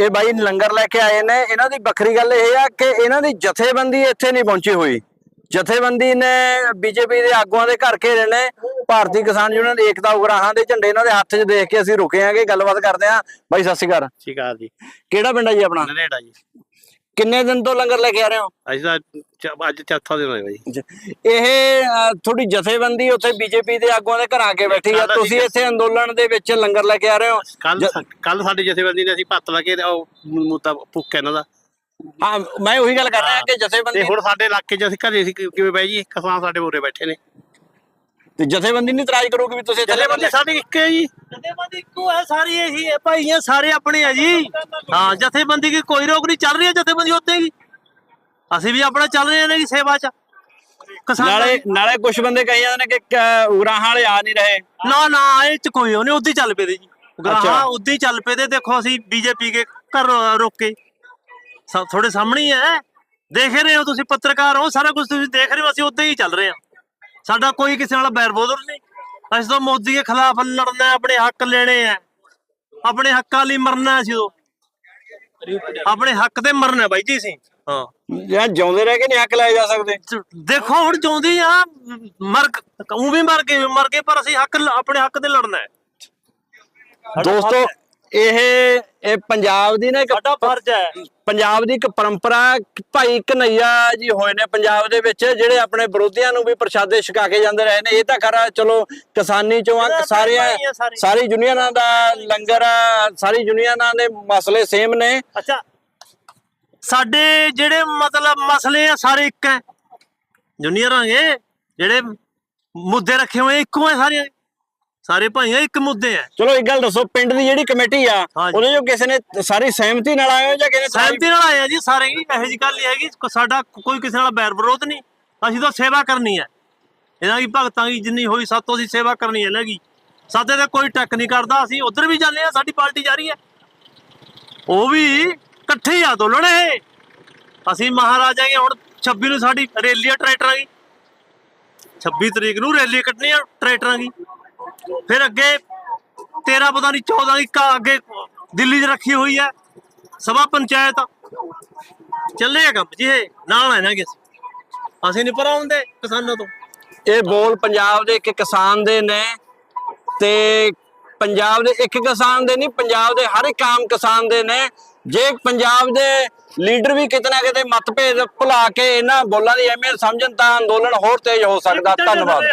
ਇਹ ਬਾਈ ਲੰਗਰ ਲੈ ਕੇ ਆਏ ਨੇ। ਇਹਨਾਂ ਦੀ ਵੱਖਰੀ ਗੱਲ ਇਹ ਆ ਕਿ ਇਹਨਾਂ ਦੀ ਜਥੇਬੰਦੀ ਇੱਥੇ ਨਹੀਂ ਪਹੁੰਚੀ ਹੋਈ। ਜਥੇਬੰਦੀ ਨੇ ਬੀਜੇਪੀ ਦੇ ਆਗੂਆਂ ਦੇ ਘਰ ਘੇਰੇ ਨੇ। ਭਾਰਤੀ ਕਿਸਾਨ ਯੂਨੀਅਨ ਏਕਤਾ ਉਗਰਾਹਾਂ ਦੇ ਝੰਡੇ ਇਹਨਾਂ ਦੇ ਹੱਥ 'ਚ ਦੇਖ ਕੇ ਅਸੀਂ ਰੁਕੇ ਆਂਗੇ ਗੱਲਬਾਤ ਕਰਦੇ ਆਂ ਬਾਈ ਸਤਿ ਸ਼੍ਰੀ ਅਕਾਲ। ਠੀਕ ਆ ਜੀ। ਕਿਹੜਾ ਪਿੰਡ ਆ ਜੀ ਆਪਣਾ? ਨਰੇੜਾ ਜੀ। ਕਿੰਨੇ ਦਿਨ ਤੋਂ ਲੰਗਰ ਲੈ ਕੇ ਆ ਰਹੇ ਹੋ? ਅੱਜ ਦਾ ਚ- ਅੱਜ ਚੌਥਾ ਦਿਨ ਹੋਇਆ ਜੀ। ਇਹ ਤੁਹਾਡੀ ਜਥੇਬੰਦੀ ਉੱਥੇ ਬੀਜੇਪੀ ਦੇ ਆਗੂਆਂ ਦੇ ਘਰ ਆ ਕੇ ਬੈਠੀ ਆ। ਤੁਸੀਂ ਇੱਥੇ ਅੰਦੋਲਨ ਦੇ ਵਿੱਚ ਲੰਗਰ ਲੈ ਕੇ ਆ ਰਹੇ ਹੋ। ਕੱਲ ਕੱਲ ਸਾਡੀ ਜਥੇਬੰਦੀ ਨੇ ਅਸੀਂ ਭੱਤ ਲਾ ਕੇ ਉਹ ਮੂਤਾ ਪੁੱਕ ਇਹਨਾਂ ਦਾ। ਹਾਂ ਮੈਂ ਉਹੀ ਗੱਲ ਕਰ ਰਿਹਾ ਕਿ ਜਥੇਬੰਦੀ ਤੇ ਹੁਣ ਸਾਡੇ ਇਲਾਕੇ 'ਚ ਅਸੀਂ ਘਰੇ ਸੀ ਕਿਵੇਂ ਬਾਈ ਜੀ? ਕਿਸਾਨ ਸਾਡੇ ਮੂਰੇ ਬੈਠੇ ਨੇ। ਤੇ ਜਥੇਬੰਦੀ ਨਹੀਂ ਇਤਰਾਜ਼ ਕਰੂਗੀ ਵੀ ਤੁਸੀਂ ਇੱਥੇ ਲੰਗਰ ਜਥੇਬੰਦੀ ਲੈ- ਸਾਡੀ ਇੱਕ ਹੈ ਜੀ। ਜਥੇਬੰਦੀ ਇੱਕੋ ਹੈ ਸਾਰੀ ਇਹੀ ਹੈ। ਭਾਈਆਂ ਸਾਰੇ ਆਪਣੇ ਆ ਜੀ। ਹਾਂ ਜਥੇਬੰਦੀ ਦੀ ਕੋਈ ਰੋਕ ਨਹੀਂ ਚੱਲ ਰਹੀ ਹੈ ਜਥੇਬੰਦੀ ਉੱਤੇ ਹੀ। ਅਸੀਂ ਵੀ ਆਪਣਾ ਚੱਲ ਰਹੇ ਨੇ ਜੀ ਸੇਵਾ ਚ। ਨਾਲੇ ਦੀ- ਨਾਲੇ ਕੁਝ ਬੰਦੇ ਕਹੀ ਜਾਂਦੇ ਨੇ ਕਿ ਉਗਰਾਹਾਂ ਵਾਲੇ ਆ ਨਹੀਂ ਰਹੇ। ਨਾ ਨਾ ਇਹ ਚ ਕੋਈ ਉਹਨੇ ਉਦੀ ਚੱਲ ਪਏ ਦੇ ਜੀ। ਅੱਛਾ। ਗਰਾਹਾਂ ਉਦੀ ਚੱਲ ਪਏ ਦੇ ਦੇਖੋ ਅਸੀਂ ਬੀਜੇਪੀ ਕੇ ਘਰ ਰੋਕੇ ਸਭ ਤੁਹਾਡੇ ਸਾਹਮਣੇ ਹੀ ਦੇਖ ਰਹੇ ਹੋ ਤੁਸੀਂ ਪੱਤਰਕਾਰ ਹੋ ਸਾਰਾ ਕੁਝ ਤੁਸੀਂ ਦੇਖ ਰਹੇ ਹੋ ਅਸੀਂ ਉਦਾਂ ਹੀ ਚੱਲ ਰਹੇ ਹਾਂ। ਸਾਡਾ ਕੋਈ ਕਿਸੇ ਨਾਲ ਬੈਰ ਬੋਦਰ ਨਹੀਂ। ਅਸੀਂ ਤਾਂ ਮੋਦੀ ਦੇ ਖਿਲਾਫ ਲੜਨਾ ਹੈ, ਆਪਣੇ ਹੱਕ ਲੈਣੇ ਆ ਆਪਣੇ ਹੱਕਾਂ ਲਈ ਮਰਨਾ ਅਸੀਂ ਉਹ ਆਪਣੇ ਹੱਕ ਤੇ ਮਰਨਾ ਬਾਈ ਜੀ ਅਸੀਂ। ਹਾਂ। ਜਾਂ ਜਿਉਂਦੇ ਰਹਿ ਕੇ ਨਹੀਂ ਹੱਕ ਲਾਏ ਜਾ ਸਕਦੇ। ਦੇਖੋ ਹੁਣ ਚਾਹੁੰਦੀ ਆ ਮਰ ਉਹ ਵੀ ਮਰ ਗਏ ਮਰ ਗਏ ਪਰ ਅਸੀਂ ਹੱਕ ਆਪਣੇ ਹੱਕ ਤੇ ਲੜਨਾ ਹੈ। ਦੋਸਤੋ ਇਹ ਇਹ ਪੰਜਾਬ ਦੀ ਨਾ ਇੱਕ ਸਾਡਾ ਫਰਜ਼ ਹੈ। ਪੰਜਾਬ ਦੀ ਇੱਕ ਪਰੰਪਰਾ ਭਾਈ ਕਨਈਆ ਜੀ ਹੋਏ ਨੇ ਪੰਜਾਬ ਦੇ ਵਿੱਚ ਜਿਹੜੇ ਆਪਣੇ ਵਿਰੋਧੀਆਂ ਨੂੰ ਵੀ ਪ੍ਰਸ਼ਾਦੇ ਛਕਾ ਕੇ ਜਾਂਦੇ ਰਹੇ ਨੇ। ਇਹ ਤਾਂ ਖਰਾ ਚਲੋ ਕਿਸਾਨੀ ਚੋਂ ਆ ਸਾਰੇ। ਸਾਰੀ। ਯੂਨੀਅਨਾਂ ਦਾ ਲੰਗਰ ਆ, ਸਾਰੀ ਯੂਨੀਅਨਾਂ ਦੇ ਮਸਲੇ ਸੇਮ ਨੇ। ਅੱਛਾ ਸਾਡੇ ਜਿਹੜੇ ਮਤਲਬ ਮਸਲੇ ਆ ਸਾਰੇ ਇੱਕ ਹੈ। ਜੂਨੀਅਰਾਂ ਦੇ ਜਿਹੜੇ ਮੁੱਦੇ ਰੱਖੇ ਹੋਏ ਇੱਕੋ ਹੈ ਸਾਰੇ ਸਾਰੇ ਭਾਈਆਂ ਇੱਕ ਮੁੱਦੇ ਆ। ਚਲੋ ਇੱਕ ਗੱਲ ਦੱਸੋ ਪਿੰਡ ਦੀ ਜਿਹੜੀ ਕਮੇਟੀ ਆ। ਉਹਦੇ ਜੋ ਕਿਸੇ ਨੇ ਸਾਰੀ ਸਹਿਮਤੀ ਨਾਲ ਆਏ ਹੋ ਜਾਂ ਕਿਸੇ ਸਹਿਮਤੀ ਨਾਲ ਆਏ ਆ ਜੀ ਸਾਰੇ ਹੀ ਇਹੋ ਜੀ ਗੱਲ ਨਹੀਂ ਹੈਗੀ ਸਾਡਾ ਕੋਈ ਕਿਸੇ ਨਾਲ ਬੈਰ ਵਿਰੋਧ ਨਹੀਂ ਅਸੀਂ ਤਾਂ ਸੇਵਾ ਕਰਨੀ ਹੈ ਇਹਨਾਂ ਦੀ ਭਗਤਾਂ ਦੀ ਜਿੰਨੀ ਹੋਈ ਸਾਤੋਂ ਅਸੀਂ ਸੇਵਾ ਕਰਨੀ ਹੈ ਲੈਗੀ ਸਾਤੇ ਤੇ ਕੋਈ ਟੱਕ ਨਹੀਂ ਕਰਦਾ ਅਸੀਂ ਉਧਰ ਵੀ ਜਾਂਦੇ ਆ ਸਾਡੀ ਪਾਰਟੀ ਜਾ ਰਹੀ ਹੈ ਉਹ ਵੀ ਇਕੱਠੇ ਹੀ ਆ ਦੋਲਣ ਇਹ। ਅਸੀਂ ਮਹਾਰਾਜਾ ਕੇ ਹੁਣ 26 ਨੂੰ ਸਾਡੀ ਰੈਲੀ ਆ ਟਰੈਕਟਰਾਂ ਦੀ। 26 ਤਰੀਕ ਨੂੰ ਰੈਲੀ ਕੱਢਣੀ ਆ ਟਰੈਕਟਰਾਂ ਦੀ। ਫਿਰ ਅੱਗੇ 13 ਪਤਾ ਨਹੀਂ 14 ਦੀ ਕਾ ਅੱਗੇ ਦਿੱਲੀ 'ਚ ਰੱਖੀ ਹੋਈ ਹੈ। ਸਭਾ ਪੰਚਾਇਤ। ਚੱਲੇ ਆ ਕੰਮ ਜੀ ਇਹ, ਨਾਲ ਹੈ ਨਾ ਕਿ ਅਸੀਂ ਨਹੀਂ ਪਰਾਉਂਦੇ ਕਿਸਾਨਾਂ ਤੋਂ। ਇਹ ਬੋਲ ਪੰਜਾਬ ਦੇ ਇੱਕ ਕਿਸਾਨ ਦੇ ਨੇ ਤੇ ਪੰਜਾਬ ਦੇ ਇੱਕ ਕਿਸਾਨ ਦੇ ਨਹੀਂ ਪੰਜਾਬ ਦੇ ਹਰ ਇੱਕ ਆਮ ਕਿਸਾਨ ਦੇ ਨੇ। ਜੇ ਪੰਜਾਬ ਦੇ ਲੀਡਰ ਵੀ ਕਿਤੇ ਨਾ ਕਿਤੇ ਮਤਭੇਦ ਭੁਲਾ ਕੇ ਇਹਨਾਂ ਬੋਲਾਂ ਦੀ ਅਹਿਮੀਅਤ ਸਮਝਣ ਤਾਂ ਅੰਦੋਲਨ ਹੋਰ ਤੇਜ਼ ਹੋ ਸਕਦਾ। ਧੰਨਵਾਦ।